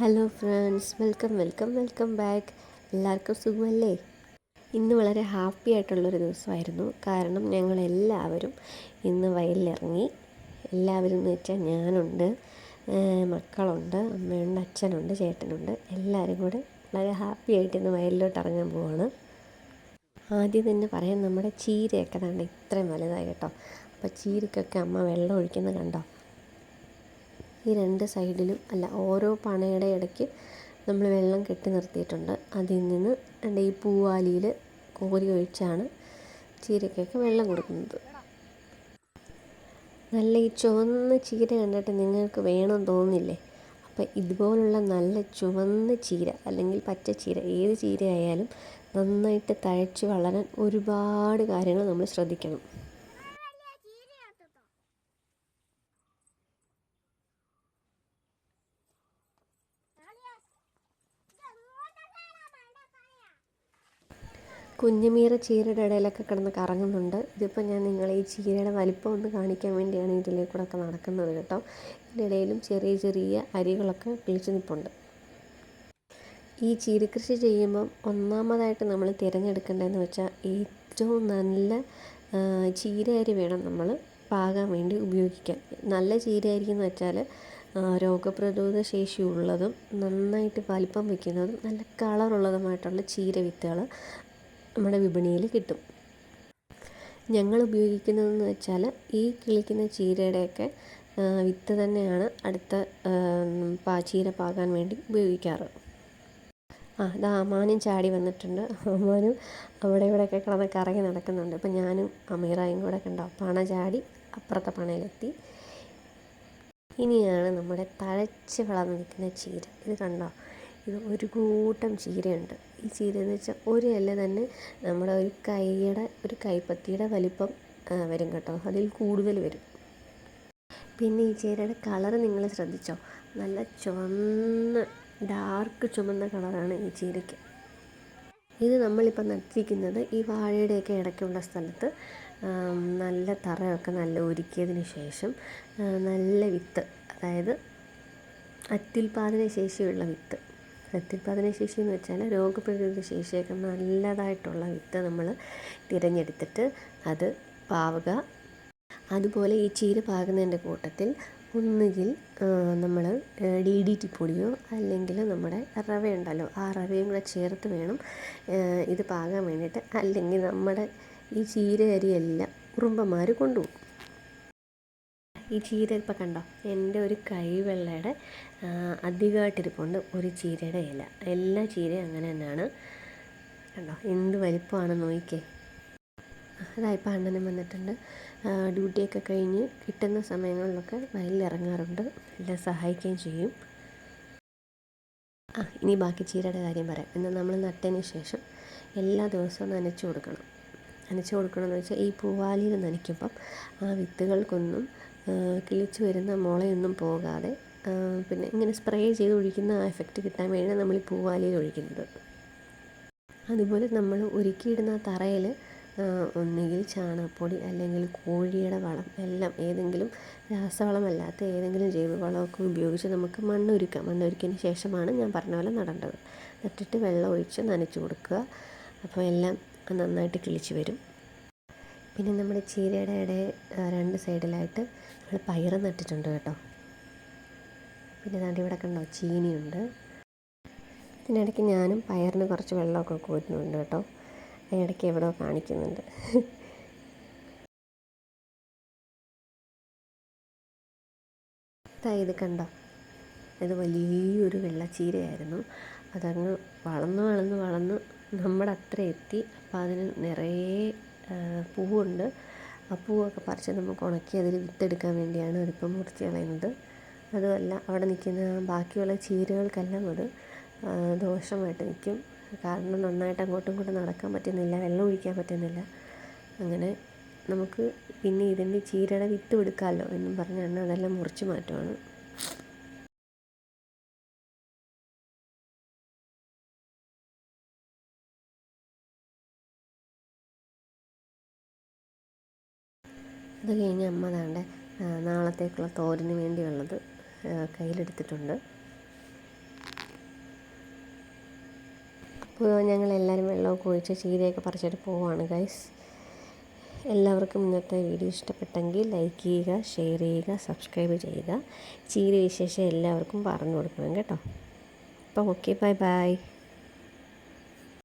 Hello friends welcome welcome welcome back എല്ലാവർക്കും സുഖമല്ലേ? ഇന്ന് വളരെ ഹാപ്പി ആയിട്ടുള്ളൊരു ദിവസമായിരുന്നു. കാരണം ഞങ്ങളെല്ലാവരും ഇന്ന് വയലിലിറങ്ങി. എല്ലാവരും എന്ന് വെച്ചാൽ ഞാനുണ്ട് മക്കളുണ്ട് അമ്മയുണ്ട് അച്ഛനുണ്ട് ചേട്ടനുണ്ട്. എല്ലാവരും കൂടെ വളരെ ഹാപ്പി ആയിട്ട് ഇന്ന് വയലിലോട്ട് ഇറങ്ങാൻ പോവാണ്. ആദ്യം തന്നെ പറയാം നമ്മുടെ ചീരയൊക്കെ തന്നെ ഇത്രയും വലുതായി കേട്ടോ. അപ്പോൾ ചീരക്കൊക്കെ അമ്മ വെള്ളം ഒഴിക്കുന്നത് കണ്ടോ? ഈ രണ്ട് സൈഡിലും അല്ല ഓരോ പണയുടെ ഇടയ്ക്ക് നമ്മൾ വെള്ളം കെട്ടി നിർത്തിയിട്ടുണ്ട്. അതിൽ നിന്ന് എന്റെ ഈ പൂവാലിയിൽ കോരി ഒഴിച്ചാണ് ചീരക്കൊക്കെ വെള്ളം കൊടുക്കുന്നത്. നല്ല ഈ ചുവന്ന ചീര കണ്ടിട്ട് നിങ്ങൾക്ക് വേണം തോന്നില്ലേ അപ്പോൾ ഇതുപോലുള്ള നല്ല ചുവന്ന ചീര അല്ലെങ്കിൽ പച്ച ചീര ഏത് ചീര ആയാലും നന്നായിട്ട് തഴച്ച് വളരാൻ ഒരുപാട് കാര്യങ്ങൾ നമ്മൾ ശ്രദ്ധിക്കണം. കുഞ്ഞുമീറ ചീരയുടെ ഇടയിലൊക്കെ കിടന്ന് കറങ്ങുന്നുണ്ട്. ഇതിപ്പോൾ ഞാൻ നിങ്ങളെ ഈ ചീരയുടെ വലിപ്പം ഒന്ന് കാണിക്കാൻ വേണ്ടിയാണ് ഇതിലേ കൂടെ ഒക്കെ നടക്കുന്നത് കേട്ടോ. ഇതിന്റെ ഇടയിലും ചെറിയ ചെറിയ അരികളൊക്കെ കിളിച്ച് നിൽപ്പുണ്ട് ഈ ചീരകൃഷി ചെയ്യുമ്പം ഒന്നാമതായിട്ട് നമ്മൾ തിരഞ്ഞെടുക്കേണ്ടതെന്ന് വെച്ചാൽ ഏറ്റവും നല്ല ചീര അരി വേണം നമ്മൾ പാകാൻ വേണ്ടി ഉപയോഗിക്കാൻ. നല്ല ചീര അരി എന്ന് വെച്ചാൽ രോഗപ്രതിരോധ ശേഷിയുള്ളതും നന്നായിട്ട് വലിപ്പം വയ്ക്കുന്നതും നല്ല കളറുള്ളതുമായിട്ടുള്ള ചീര വിത്തുകൾ നമ്മുടെ വിപണിയിൽ കിട്ടും. ഞങ്ങൾ ഉപയോഗിക്കുന്നതെന്ന് വെച്ചാൽ ഈ കിളിക്കുന്ന ചീരയുടെയൊക്കെ വിത്ത് തന്നെയാണ് അടുത്ത പാ ചീര പാകാൻ വേണ്ടി ഉപയോഗിക്കാറ്. ആ അത് അമ്മാനും ചാടി വന്നിട്ടുണ്ട്. അമ്മാനും അവിടെ ഇവിടെയൊക്കെ കിടന്ന് കറങ്ങി നടക്കുന്നുണ്ട്. അപ്പം ഞാനും അമീറായും കൂടെ കണ്ടോ പണ ചാടി അപ്പുറത്തെ പണയിലെത്തി. ഇനിയാണ് നമ്മുടെ തഴച്ച് വളർന്ന് നിൽക്കുന്ന ചീര. ഇത് കണ്ടോ ഇത് ഒരു കൂട്ടം ചീരയുണ്ട്. ഈ ചീര എന്ന് വെച്ചാൽ ഒരു ഇല തന്നെ നമ്മുടെ ഒരു കൈയുടെ ഒരു കൈപ്പത്തിയുടെ വലിപ്പം വരും കേട്ടോ. അതിൽ കൂടുതൽ വരും. പിന്നെ ഈ ചീരയുടെ കളറ് നിങ്ങൾ ശ്രദ്ധിച്ചോ? നല്ല ചുവന്ന ഡാർക്ക് ചുമന്ന കളറാണ് ഈ ചീരയ്ക്ക്. ഇത് നമ്മളിപ്പോൾ നട്ടിരിക്കുന്നത് ഈ വാഴയുടെയൊക്കെ ഇടയ്ക്കുള്ള സ്ഥലത്ത്. നല്ല തറയൊക്കെ നല്ല ഒരുക്കിയതിന് ശേഷം നല്ല വിത്ത്. അതായത് അത്യുൽപാദന ശേഷിയുള്ള വിത്ത്. അത്യുൽപാദന ശേഷി എന്ന് വെച്ചാൽ രോഗപ്രതിരോധ ശേഷിയൊക്കെ നല്ലതായിട്ടുള്ള വിത്ത് നമ്മൾ തിരഞ്ഞെടുത്തിട്ട് അത് പാവുക. അതുപോലെ ഈ ചീര പാകുന്നതിന്റെ കൂട്ടത്തിൽ ഒന്നുകിൽ നമ്മൾ ഡി ഡി ടി പൊടിയോ അല്ലെങ്കിൽ നമ്മുടെ റവ ഉണ്ടല്ലോ ആ റവയും കൂടെ ചേർത്ത് വേണം ഇത് പാകാൻ വേണ്ടിയിട്ട്. അല്ലെങ്കിൽ നമ്മുടെ ഈ ചീര അരിയെല്ലാം ഉറുമ്പന്മാർ കൊണ്ടുപോകും. ഈ ചീര ഇപ്പം കണ്ടോ? എന്റെ ഒരു കൈവെള്ളയുടെ അധികമായിട്ടിരിപ്പുണ്ട് ഒരു ചീരയുടെ ഇല. എല്ലാ ചീരയും അങ്ങനെ തന്നെയാണ്. കണ്ടോ? എന്ത് വലിപ്പമാണ് നോക്കിക്കേ. അതായിപ്പോൾ അണ്ണനും വന്നിട്ടുണ്ട്. ഡ്യൂട്ടിയൊക്കെ കഴിഞ്ഞ് കിട്ടുന്ന സമയങ്ങളിലൊക്കെ വയലിലിറങ്ങാറുണ്ട് എല്ലാം സഹായിക്കുകയും ചെയ്യും. ആ ഇനി ബാക്കി ചീരയുടെ കാര്യം പറയാം. എന്നാൽ നമ്മൾ നട്ടതിന് ശേഷം എല്ലാ ദിവസവും നനച്ചു കൊടുക്കണം. നനച്ചു കൊടുക്കണമെന്ന് വെച്ചാൽ ഈ പൂവാലിയിൽ നനയ്ക്കുമ്പം ആ വിത്തുകൾക്കൊന്നും കിളിച്ച് വരുന്ന മുളയൊന്നും പോകാതെ പിന്നെ ഇങ്ങനെ സ്പ്രേ ചെയ്ത് ഒഴിക്കുന്ന ആ എഫക്റ്റ് കിട്ടാൻ വേണ്ടി നമ്മൾ ഈ പൂവാലിയിൽ ഒഴിക്കുന്നത്. അതുപോലെ നമ്മൾ ഒരുക്കിയിടുന്ന തറയിൽ ഒന്നുകിൽ ചാണകപ്പൊടി അല്ലെങ്കിൽ കോഴിയുടെ വളം എല്ലാം ഏതെങ്കിലും രാസവളമല്ലാത്ത ഏതെങ്കിലും ജൈവവളമൊക്കെ ഉപയോഗിച്ച് നമുക്ക് മണ്ണൊരുക്കാം. മണ്ണൊരുക്കിയതിന് ശേഷമാണ് ഞാൻ പറഞ്ഞ പോലെ നടേണ്ടത്. നട്ടിട്ട് വെള്ളം ഒഴിച്ച് നനച്ച് കൊടുക്കുക. അപ്പോൾ എല്ലാം നന്നായിട്ട് കിളിച്ച് വരും. പിന്നെ നമ്മുടെ ചീരയുടെ ഇടയിൽ രണ്ട് സൈഡിലായിട്ട് നമ്മൾ പയർ നട്ടിട്ടുണ്ട് കേട്ടോ. പിന്നെ ദാണ്ട് ഇവിടെ കണ്ടോ ചീനിയുണ്ട്. ഇതിനിടയ്ക്ക് ഞാനും പയറിന് കുറച്ച് വെള്ളമൊക്കെ കോരുന്നുണ്ട് കേട്ടോ. അതിനിടയ്ക്ക് എവിടെയോ കാണിക്കുന്നുണ്ട്. ഇത് കണ്ടോ ഇത് വലിയൊരു വെള്ള വെള്ളച്ചീരയായിരുന്നു. അതങ്ങ് വളർന്ന് വളർന്ന് വളർന്ന് നമ്മുടെ അത്ര എത്തി. അപ്പോൾ അതിന് നിറയെ പൂവുണ്ട്. ആ പൂവൊക്കെ പറിച്ച് നമുക്ക് ഉണക്കി അതിൽ വിത്തെടുക്കാൻ വേണ്ടിയാണ് അതിപ്പം മുറിച്ച് കളയുന്നത്. അതുമല്ല അവിടെ നിൽക്കുന്ന ബാക്കിയുള്ള ചീരകൾക്കെല്ലാം അത് ദോഷമായിട്ട് നിൽക്കും. കാരണം നന്നായിട്ട് അങ്ങോട്ടും ഇങ്ങോട്ടും നടക്കാൻ പറ്റുന്നില്ല വെള്ളം ഒഴിക്കാൻ പറ്റുന്നില്ല. അങ്ങനെ നമുക്ക് പിന്നെ ഇതിന്റെ ചീരയുടെ വിത്ത് എടുക്കാമല്ലോ എന്നും പറഞ്ഞാണ് അതെല്ലാം മുറിച്ച് മാറ്റുവാണ്. അത് കഴിഞ്ഞ് അമ്മ താണ്ടെ നാളത്തേക്കുള്ള തോരന് വേണ്ടിയുള്ളത് കയ്യിലെടുത്തിട്ടുണ്ട്. അപ്പോൾ ഞങ്ങളെല്ലാവരും വെള്ളമൊക്കെ ഒഴിച്ച് ചീരയൊക്കെ പറിച്ചിട്ട് പോവുകയാണ് ഗൈസ്. എല്ലാവർക്കും ഇന്നത്തെ വീഡിയോ ഇഷ്ടപ്പെട്ടെങ്കിൽ ലൈക്ക് ചെയ്യുക ഷെയർ ചെയ്യുക സബ്സ്ക്രൈബ് ചെയ്യുക. ചീര വിശേഷം എല്ലാവർക്കും പറഞ്ഞു കൊടുക്കണം കേട്ടോ. അപ്പം ഓക്കെ ബൈ ബൈ.